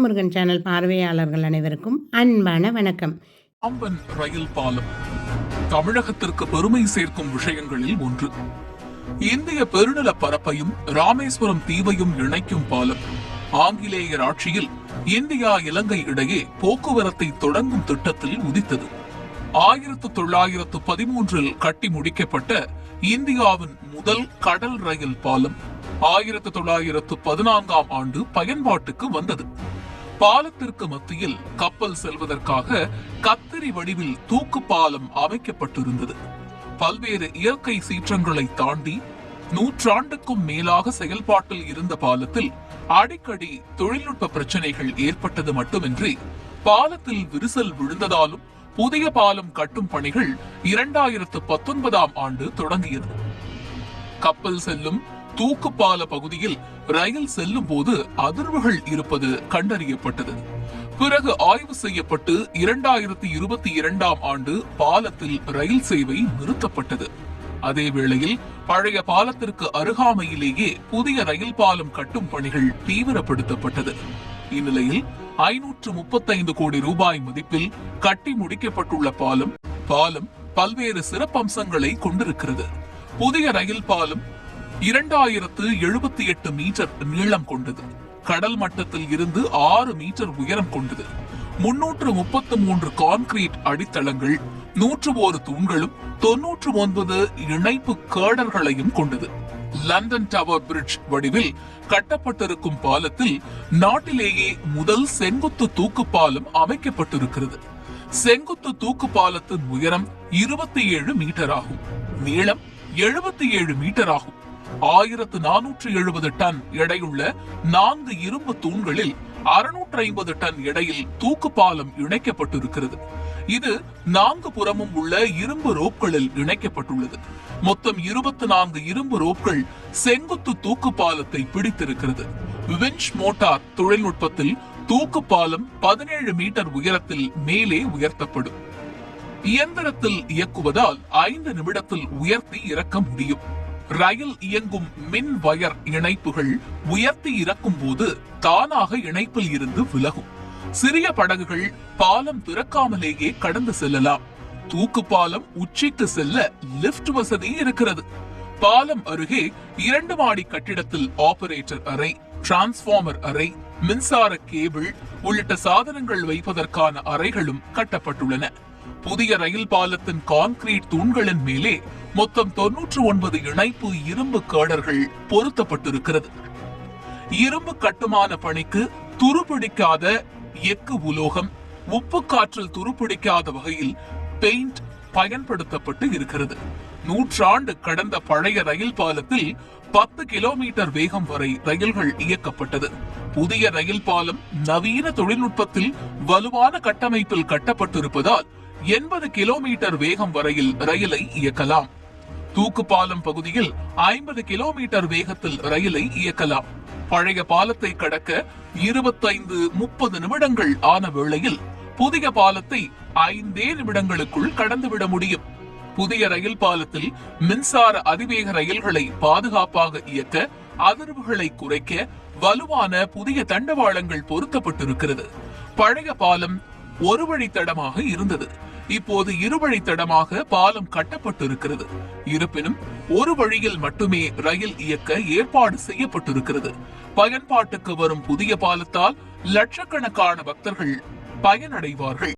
அழகன் Murugan channel பார்வையாளர்கள் அனைவருக்கும் அன்பான வணக்கம். பாம்பன் ரயில் பாலம் தமிழகத்திற்கு பெருமை சேர்க்கும் விஷயங்களில் ஒன்று. இந்திய பெருநில பரப்பையும் ராமேஸ்வரம் தீவையும் இணைக்கும் பாலம் ஆங்கிலேயர் ஆட்சியில் இந்தியா இலங்கை இடையே போக்குவரத்தை தொடங்கும் திட்டத்தில் உதித்தது. ஆயிரத்து தொள்ளாயிரத்து பதிமூன்றில் கட்டி முடிக்கப்பட்ட இந்தியாவின் முதல் கடல் ரயில் பாலம் ஆயிரத்து தொள்ளாயிரத்து பதினான்காம் ஆண்டு பயன்பாட்டுக்கு வந்தது. பாலத்திற்கு மத்தியில் கப்பல் செல்வதற்காக கத்தரி வடிவில் தூக்கு பாலம் அமைக்கப்பட்டிருந்தது. பல்வேறு இயற்கை சீற்றங்களை தாண்டி நூற்றாண்டுக்கும் மேலாக செயல்பாட்டில் இருந்த பாலத்தில் அடிக்கடி தொழில்நுட்ப பிரச்சனைகள் ஏற்பட்டது மட்டுமின்றி பாலத்தில் விரிசல் விழுந்ததாலும் புதிய பாலம் கட்டும் பணிகள் இரண்டாயிரத்து பத்தொன்பதாம் ஆண்டு தொடங்கியது. கப்பல் செல்லும் தூக்குப்பால பகுதியில் ரயில் செல்லும் போது அதிர்வுகள் இருப்பது கண்டறியப்பட்டது. பிறகு ஆய்வு செய்யப்பட்டு இரண்டாயிரத்தி இருபத்தி இரண்டாம் ஆண்டு பாலத்தில் ரயில் சேவை நிறுத்தப்பட்டது. அதே வேளையில் பழைய பாலத்திற்கு அருகாமையிலேயே புதிய ரயில் பாலம் கட்டும் பணிகள் தீவிரப்படுத்தப்பட்டது. இந்நிலையில் ஐநூற்று முப்பத்தைந்து கோடி ரூபாய் மதிப்பில் கட்டி முடிக்கப்பட்டுள்ள பாலம் பாலம் பல்வேறு சிறப்பம்சங்களை கொண்டிருக்கிறது. புதிய ரயில் பாலம் இரண்டாயிரத்து எழுபத்தி எட்டு மீட்டர் நீளம் கொண்டது. கடல் மட்டத்தில் இருந்து ஆறு மீட்டர் உயரம் கொண்டது. முன்னூற்று முப்பத்து மூன்று கான்கிரீட் அடித்தளங்கள் நூற்று ஒரு தூண்களும் தொன்னூற்று ஒன்பது இணைப்பு கேடர்களையும் கொண்டது. லண்டன் டவர் பிரிட்ஜ் வடிவில் கட்டப்பட்டிருக்கும் பாலத்தில் நாட்டிலேயே முதல் செங்குத்து தூக்கு பாலம் அமைக்கப்பட்டிருக்கிறது. செங்குத்து தூக்கு பாலத்தின் உயரம் இருபத்தி ஏழு மீட்டர் ஆகும். நீளம் எழுபத்தி ஏழு மீட்டர் ஆகும். ஆயிரத்து நானூற்று எழுபது டன் எடையுள்ள நான்கு இரும்பு தூண்களில் அறுநூற்று ஐம்பது டன் எடையில் தூக்கு பாலம் இணைக்கப்பட்டிருக்கிறது. இது நான்கு புறமும் உள்ள இரும்பு ரோப்களில் இணைக்கப்பட்டுள்ளது. மொத்தம் இருபத்தி நான்கு இரும்பு ரோப்கள் செங்குத்து தூக்கு பாலத்தை பிடித்திருக்கிறது. விஞ்ச் மோட்டார் தொழில்நுட்பத்தில் தூக்கு பாலம் பதினேழு மீட்டர் உயரத்தில் மேலே உயர்த்தப்படும். இயந்திரத்தில் இயக்குவதால் ஐந்து நிமிடத்தில் உயர்த்தி இறக்க முடியும். ரயில் இயங்கும் மின் வயர் இணைப்புகள் உயர்த்தி இறக்கும் போது தானாக இணைப்பில் இருந்து விலகும். சிறிய படகுகள் பாலம் திறக்காமலேயே கடந்து செல்லலாம். தூக்கு பாலம் உச்சிக்கு செல்ல லிப்ட் வசதி இருக்கிறது. பாலம் அருகே இரண்டு மாடி கட்டிடத்தில் ஆபரேட்டர் அறை டிரான்ஸ்பார்மர் அறை மின்சார கேபிள் உள்ளிட்ட சாதனங்கள் வைப்பதற்கான அறைகளும் கட்டப்பட்டுள்ளன. புதிய ரயில் பாலத்தின் கான்கிரீட் தூண்களின் மேலே மொத்தம் தொன்னூற்று ஒன்பது இணைப்பு இரும்பு கேடர்கள் பொருத்தப்பட்டிருக்கிறது. இரும்பு கட்டுமான பணிக்கு துருப்பிடிக்காத எஃகு உலோகம் உப்பு காற்றில் துருப்பிடிக்காத வகையில் பெயிண்ட் பயன்படுத்தப்பட்டு இருக்கிறது. நூற்றாண்டு கடந்த பழைய ரயில் பாலத்தில் பத்து கிலோமீட்டர் வேகம் வரை ரயில்கள் இயக்கப்பட்டது. புதிய ரயில் பாலம் நவீன தொழில்நுட்பத்தில் வலுவான கட்டமைப்பில் கட்டப்பட்டிருப்பதால் எண்பது கிலோமீட்டர் வேகம் வரையில் ரயிலை இயக்கலாம். தூக்கு பாலம் பகுதியில் ஐம்பது கிலோமீட்டர் வேகத்தில் ரயிலை இயக்கலாம். பழைய பாலத்தை கடக்க இருபத்தைந்து முப்பது நிமிடங்கள் ஆன வேளையில் புதிய பாலத்தை ஐந்தே நிமிடங்களுக்குள் கடந்துவிட முடியும். புதிய ரயில் பாலத்தில் மின்சார அதிவேக ரயில்களை பாதுகாப்பாக இயக்க அதிர்வுகளை குறைக்க வலுவான புதிய தண்டவாளங்கள் பொருத்தப்பட்டிருக்கிறது. பழைய பாலம் ஒரு வழித்தடமாக இருந்தது. இப்போது இருவழித்தடமாக பாலம் கட்டப்பட்டிருக்கிறது. இருப்பினும் ஒரு வழியில் மட்டுமே ரயில் இயக்க ஏற்பாடு செய்யப்பட்டிருக்கிறது. பயன்பாட்டுக்கு வரும் புதிய பாலத்தால் லட்சக்கணக்கான பக்தர்கள் பயனடைவார்கள்.